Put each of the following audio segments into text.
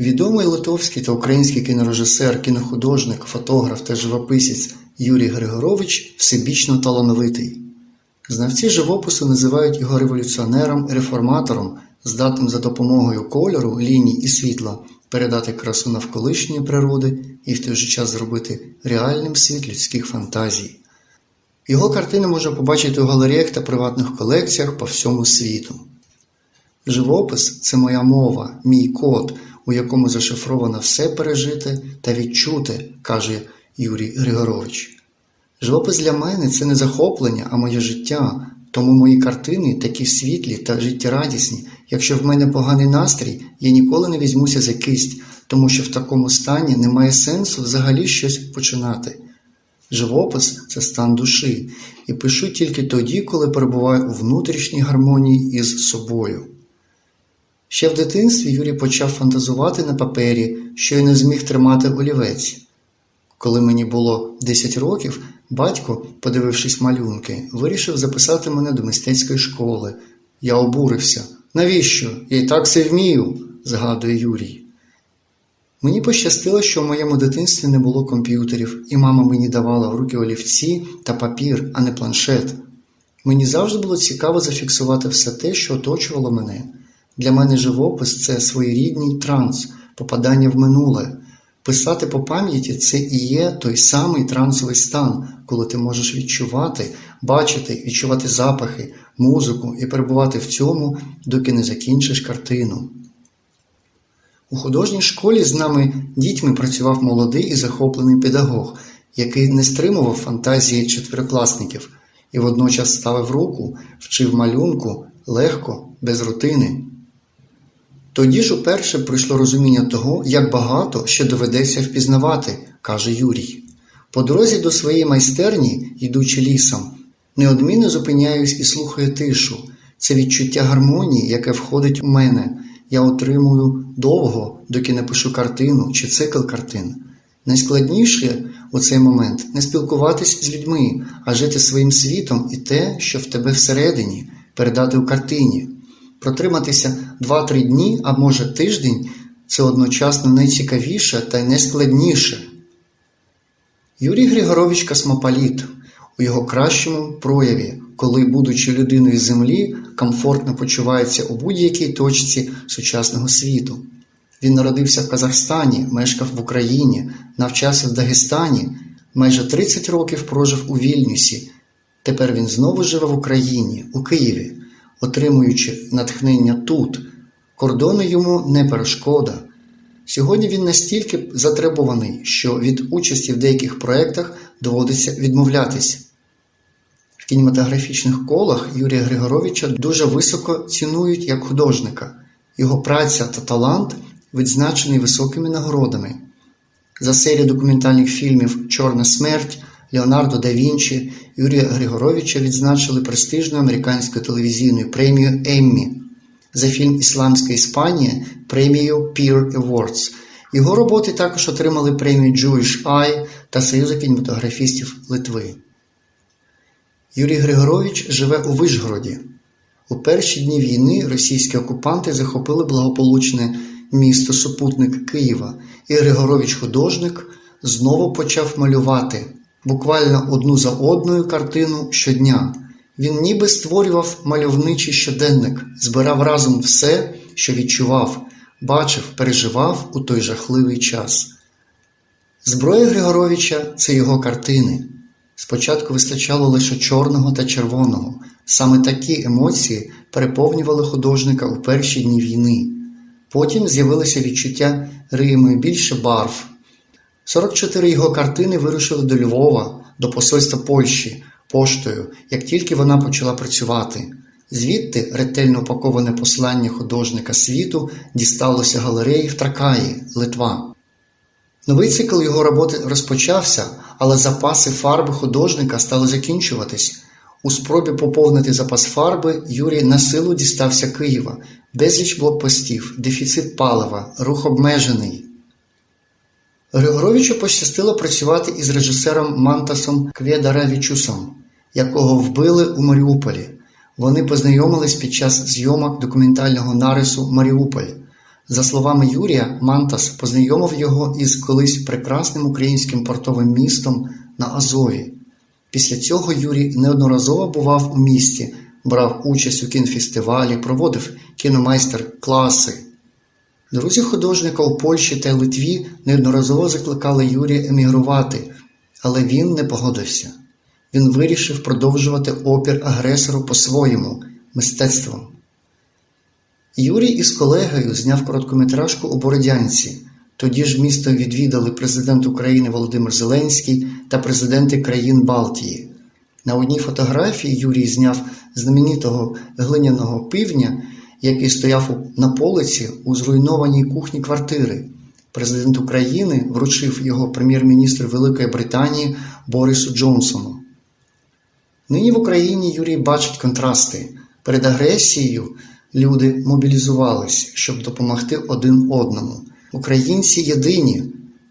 Відомий литовський та український кінорежисер, кінохудожник, фотограф та живописець Юрій Григорович всебічно талановитий. Знавці живопису називають його революціонером реформатором, здатним за допомогою кольору, ліній і світла передати красу навколишньої природи і в той же час зробити реальним світ людських фантазій. Його картини можна побачити у галереях та приватних колекціях по всьому світу. Живопис це моя мова, мій код, у якому зашифровано все пережите та відчуте, каже Юрій Григорович. Живопис для мене це не захоплення, а моє життя, тому мої картини такі світлі та життєрадісні. Якщо в мене поганий настрій, я ніколи не візьмуся за кисть, тому що в такому стані немає сенсу взагалі щось починати. Живопис це стан душі, і пишу тільки тоді, коли перебуваю у внутрішній гармонії із собою. Ще в дитинстві Юрій почав фантазувати на папері, що й не зміг тримати олівець. Коли мені було 10 років, батько, подивившись малюнки, вирішив записати мене до мистецької школи. Я обурився. Навіщо? Я й так все вмію, згадує Юрій. Мені пощастило, що в моєму дитинстві не було комп'ютерів, і мама мені давала в руки олівці та папір, а не планшет. Мені завжди було цікаво зафіксувати все те, що оточувало мене. Для мене живопис це своєрідний транс, попадання в минуле. Писати по пам'яті це і є той самий трансовий стан, коли ти можеш відчувати, бачити, відчувати запахи, музику і перебувати в цьому, доки не закінчиш картину. У художній школі з нами дітьми працював молодий і захоплений педагог, який не стримував фантазії четверокласників і водночас ставив руку, вчив малюнку легко, без рутини. Тоді ж уперше прийшло розуміння того, як багато ще доведеться впізнавати, каже Юрій. По дорозі до своєї майстерні, йдучи лісом, неодмінно зупиняюсь і слухаю тишу. Це відчуття гармонії, яке входить у мене. Я отримую довго, доки не пишу картину чи цикл картин. Найскладніше у цей момент не спілкуватись з людьми, а жити своїм світом і те, що в тебе всередині, передати у картині. Протриматися 2-3 дні, а може тиждень це одночасно найцікавіше та й найскладніше. Юрій Григорович Космополіт у його кращому прояві, коли, будучи людиною землі, комфортно почувається у будь-якій точці сучасного світу. Він народився в Казахстані, мешкав в Україні, навчався в Дагестані, майже 30 років прожив у Вільнюсі. Тепер він знову живе в Україні, у Києві, отримуючи натхнення тут. Кордони йому не перешкода. Сьогодні він настільки затребуваний, що від участі в деяких проєктах доводиться відмовлятись. В кінематографічних колах Юрія Григоровича дуже високо цінують як художника. Його праця та талант відзначені високими нагородами. За серію документальних фільмів Чорна смерть Леонардо да Вінчі Юрія Григоровича відзначили престижною американською телевізійною премією Еммі. За фільм Ісламська Іспанія премію Peer Awards. Його роботи також отримали премію Jewish Eye та Союзу кінематографістів Литви. Юрій Григорович живе у Вишгороді. У перші дні війни російські окупанти захопили благополучне місто супутник Києва, і Григорович художник знову почав малювати буквально одну за одною картину щодня. Він ніби створював мальовничий щоденник, збирав разом все, що відчував, бачив, переживав у той жахливий час. Зброя Григоровича це його картини. Спочатку вистачало лише чорного та червоного. Саме такі емоції переповнювали художника у перші дні війни. Потім з'явилося відчуття Риму більше барв. 44 його картини вирушили до Львова, до посольства Польщі, поштою, як тільки вона почала працювати. Звідти ретельно упаковане послання художника світу дісталося галереї в Тракаї, Литва. Новий цикл його роботи розпочався, але запаси фарби художника стали закінчуватись. У спробі поповнити запас фарби Юрій на силу дістався Києва, безліч блокпостів, дефіцит палива, рух обмежений. Григоровичу пощастило працювати із режисером Мантасом Квєдаревічусом, якого вбили у Маріуполі. Вони познайомились під час зйомок документального нарису Маріуполь. За словами Юрія, Мантас познайомив його із колись прекрасним українським портовим містом на Азові. Після цього Юрій неодноразово бував у місті, брав участь у кінофестивалі, проводив кіномайстер-класи. Друзі художника у Польщі та Литві неодноразово закликали Юрія емігрувати, але він не погодився. Він вирішив продовжувати опір агресору по-своєму мистецтвом. Юрій із колегою зняв короткометражку у Бородянці. Тоді ж місто відвідали президент України Володимир Зеленський та президенти країн Балтії. На одній фотографії Юрій зняв знаменитого глиняного пивня, який стояв на полиці у зруйнованій кухні квартири. Президент України вручив його прем'єр-міністру Великої Британії Борису Джонсону. Нині в Україні Юрій бачить контрасти. Перед агресією люди мобілізувались, щоб допомогти один одному. Українці єдині,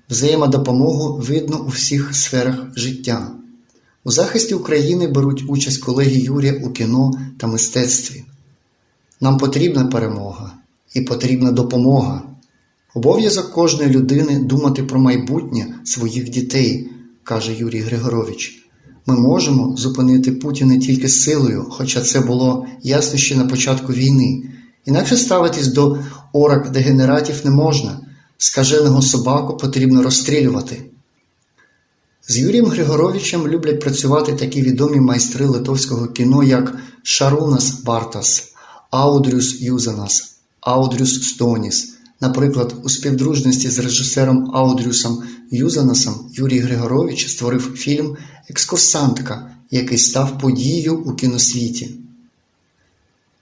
взаємодопомогу видно у всіх сферах життя. У захисті України беруть участь колеги Юрія у кіно та мистецтві. Нам потрібна перемога і потрібна допомога. Обов'язок кожної людини думати про майбутнє своїх дітей, каже Юрій Григорович. Ми можемо зупинити Путіна тільки силою, хоча це було ясно ще на початку війни. Інакше ставитись до орак дегенератів не можна. Скаженого собаку потрібно розстрілювати. З Юрієм Григоровичем люблять працювати такі відомі майстри литовського кіно, як Шарунас Бартас, Аудрюс Юзанас, Аудрюс Стоніс. Наприклад, у співдружності з режисером Аудрюсом Юзанасом Юрій Григорович створив фільм Екскурсантка, який став подією у кіносвіті.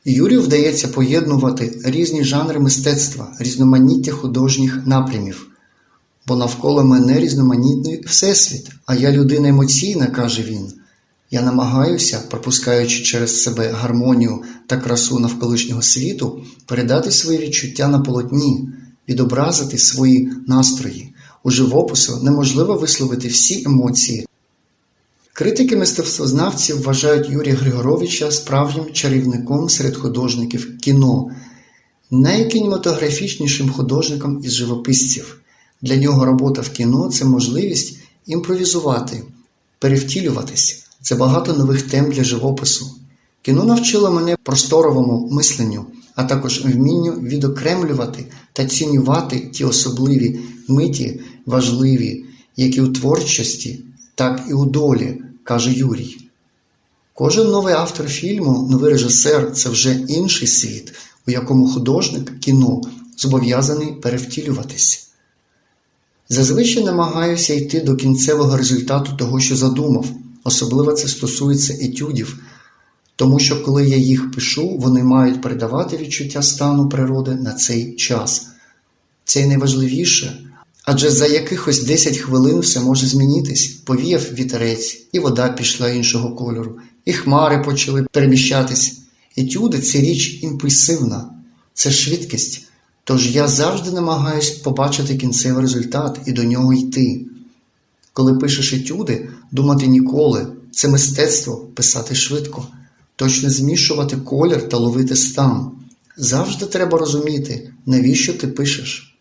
Юрію вдається поєднувати різні жанри мистецтва, різноманіття художніх напрямів, бо навколо мене різноманітний всесвіт, а я людина емоційна, каже він. Я намагаюся, пропускаючи через себе гармонію та красу навколишнього світу, передати свої відчуття на полотні, відобразити свої настрої. У живопису неможливо висловити всі емоції. Критики мистецтвознавців вважають Юрія Григоровича справжнім чарівником серед художників кіно, найкінематографічнішим художником із живописців. Для нього робота в кіно це можливість імпровізувати, перевтілюватись. Це багато нових тем для живопису. Кіно навчило мене просторовому мисленню, а також вмінню відокремлювати та цінювати ті особливі миті важливі, які у творчості, так і у долі, каже Юрій. Кожен новий автор фільму, новий режисер це вже інший світ, у якому художник кіно зобов'язаний перевтілюватись. Зазвичай намагаюся йти до кінцевого результату того, що задумав. Особливо це стосується етюдів, тому що коли я їх пишу, вони мають передавати відчуття стану природи на цей час. Це й найважливіше, адже за якихось 10 хвилин все може змінитись, повіяв вітерець, і вода пішла іншого кольору, і хмари почали переміщатись. Етюди це річ імпульсивна, це швидкість. Тож я завжди намагаюсь побачити кінцевий результат і до нього йти. Коли пишеш етюди, думати ніколи, це мистецтво писати швидко, точно змішувати колір та ловити стан. Завжди треба розуміти, навіщо ти пишеш.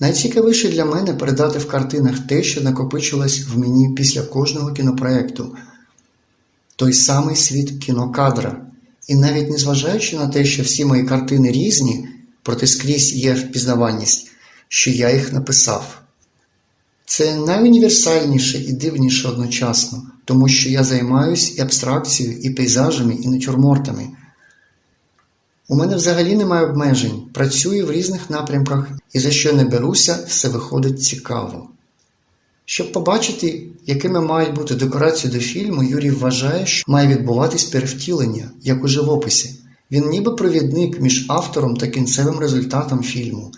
Найцікавіше для мене передати в картинах те, що накопичилось в мені після кожного кінопроекту, той самий світ кінокадра. І навіть незважаючи на те, що всі мої картини різні, проте скрізь є впізнаваність, що я їх написав. Це найуніверсальніше і дивніше одночасно, тому що я займаюсь і абстракцією, і пейзажами, і натюрмортами. У мене взагалі немає обмежень, працюю в різних напрямках і за що не беруся, все виходить цікаво. Щоб побачити, якими мають бути декорації до фільму, Юрій вважає, що має відбуватись перевтілення, як у живописі. Він ніби провідник між автором та кінцевим результатом фільму.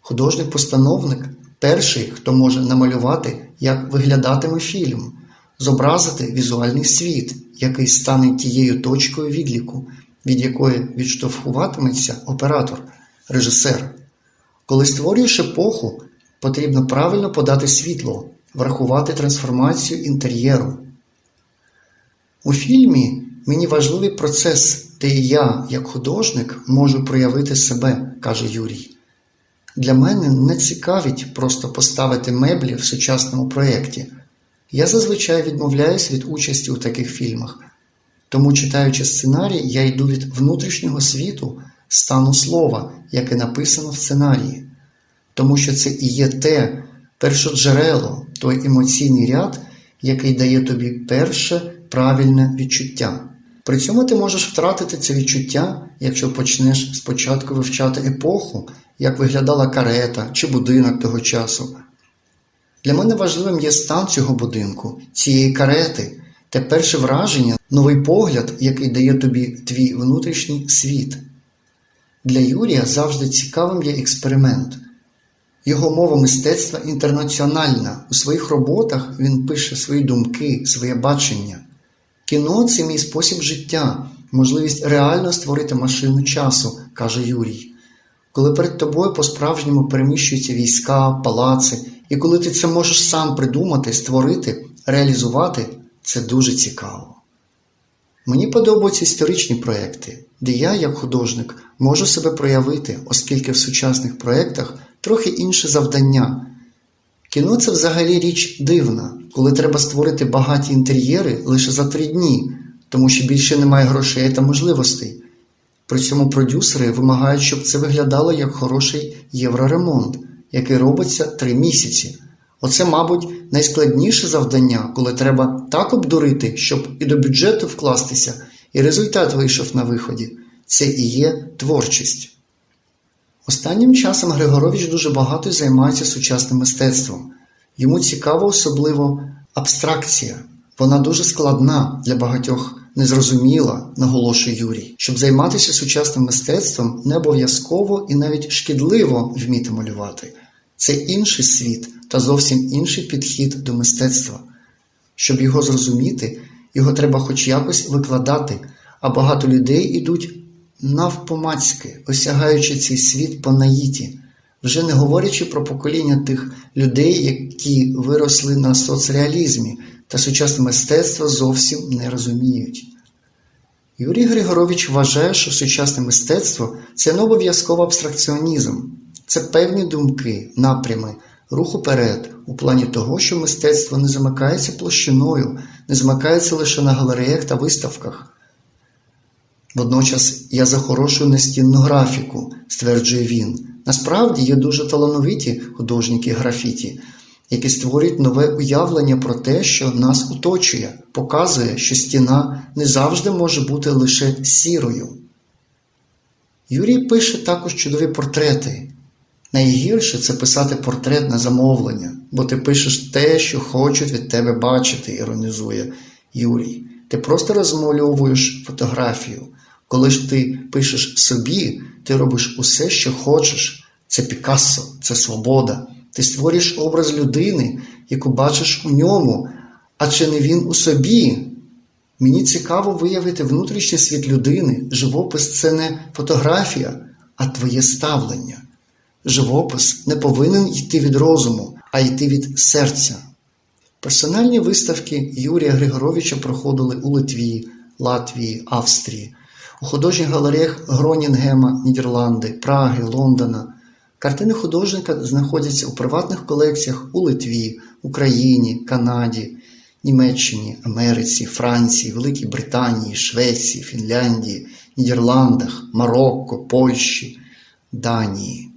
Художник-постановник перший, хто може намалювати, як виглядатиме фільм, зобразити візуальний світ, який стане тією точкою відліку, від якої відштовхуватиметься оператор, режисер. Коли створюєш епоху, потрібно правильно подати світло, врахувати трансформацію інтер'єру. У фільмі Мені важливий процес, де я, як художник, можу проявити себе, каже Юрій. Для мене не цікавить просто поставити меблі в сучасному проєкті. Я зазвичай відмовляюсь від участі у таких фільмах. Тому, читаючи сценарій, я йду від внутрішнього світу, стану слова, яке написано в сценарії. Тому що це і є те першоджерело, той емоційний ряд, який дає тобі перше правильне відчуття. При цьому ти можеш втратити це відчуття, якщо почнеш спочатку вивчати епоху, як виглядала карета чи будинок того часу. Для мене важливим є стан цього будинку, цієї карети, те перше враження, новий погляд, який дає тобі твій внутрішній світ. Для Юрія завжди цікавим є експеримент. Його мова мистецтва інтернаціональна. У своїх роботах він пише свої думки, своє бачення. Кіно це мій спосіб життя, можливість реально створити машину часу, каже Юрій. Коли перед тобою по-справжньому переміщуються війська, палаци, і коли ти це можеш сам придумати, створити, реалізувати, це дуже цікаво. Мені подобаються історичні проекти, де я, як художник, можу себе проявити, оскільки в сучасних проєктах трохи інше завдання. Кіно це взагалі річ дивна, коли треба створити багаті інтер'єри лише за три дні, тому що більше немає грошей та можливостей. При цьому продюсери вимагають, щоб це виглядало як хороший євроремонт, який робиться три місяці. Оце, мабуть, найскладніше завдання, коли треба так обдурити, щоб і до бюджету вкластися, і результат вийшов на виході. Це і є творчість. Останнім часом Григорович дуже багато займається сучасним мистецтвом. Йому цікава особливо абстракція. Вона дуже складна для багатьох незрозуміла, наголошує Юрій. Щоб займатися сучасним мистецтвом, не обов'язково і навіть шкідливо вміти малювати. Це інший світ та зовсім інший підхід до мистецтва. Щоб його зрозуміти, його треба хоч якось викладати, а багато людей ідуть навпомацьки, осягаючи цей світ по наїті, вже не говорячи про покоління тих людей, які виросли на соцреалізмі та сучасне мистецтво зовсім не розуміють. Юрій Григорович вважає, що сучасне мистецтво це не обов'язково абстракціонізм, це певні думки, напрями, рух уперед, у плані того, що мистецтво не замикається площиною, не замикається лише на галереях та виставках. Водночас я за хорошу настінну графіку, стверджує він. Насправді є дуже талановиті художники графіті, які створюють нове уявлення про те, що нас оточує, показує, що стіна не завжди може бути лише сірою. Юрій пише також чудові портрети. Найгірше це писати портрет на замовлення, бо ти пишеш те, що хочуть від тебе бачити, іронізує Юрій. Ти просто розмальовуєш фотографію. Коли ж ти пишеш собі, ти робиш усе, що хочеш. Це Пікассо, це свобода. Ти створюєш образ людини, яку бачиш у ньому, а чи не він у собі? Мені цікаво виявити внутрішній світ людини. Живопис це не фотографія, а твоє ставлення. Живопис не повинен йти від розуму, а йти від серця. Персональні виставки Юрія Григоровича проходили у Литві, Латвії, Австрії, у художніх галереях Гронінгема, Нідерланди, Праги, Лондона. Картини художника знаходяться у приватних колекціях у Литві, Україні, Канаді, Німеччині, Америці, Франції, Великій Британії, Швеції, Фінляндії, Нідерландах, Марокко, Польщі, Данії.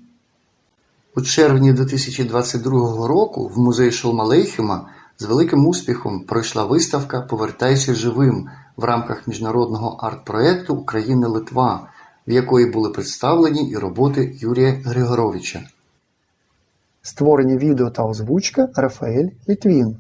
У червні 2022 року в музеї Шолмалейхема з великим успіхом пройшла виставка Повертайся живим в рамках міжнародного арт-проекту Україна-Литва, в якої були представлені і роботи Юрія Григоровича. Створення відео та озвучка Рафаель Літвін.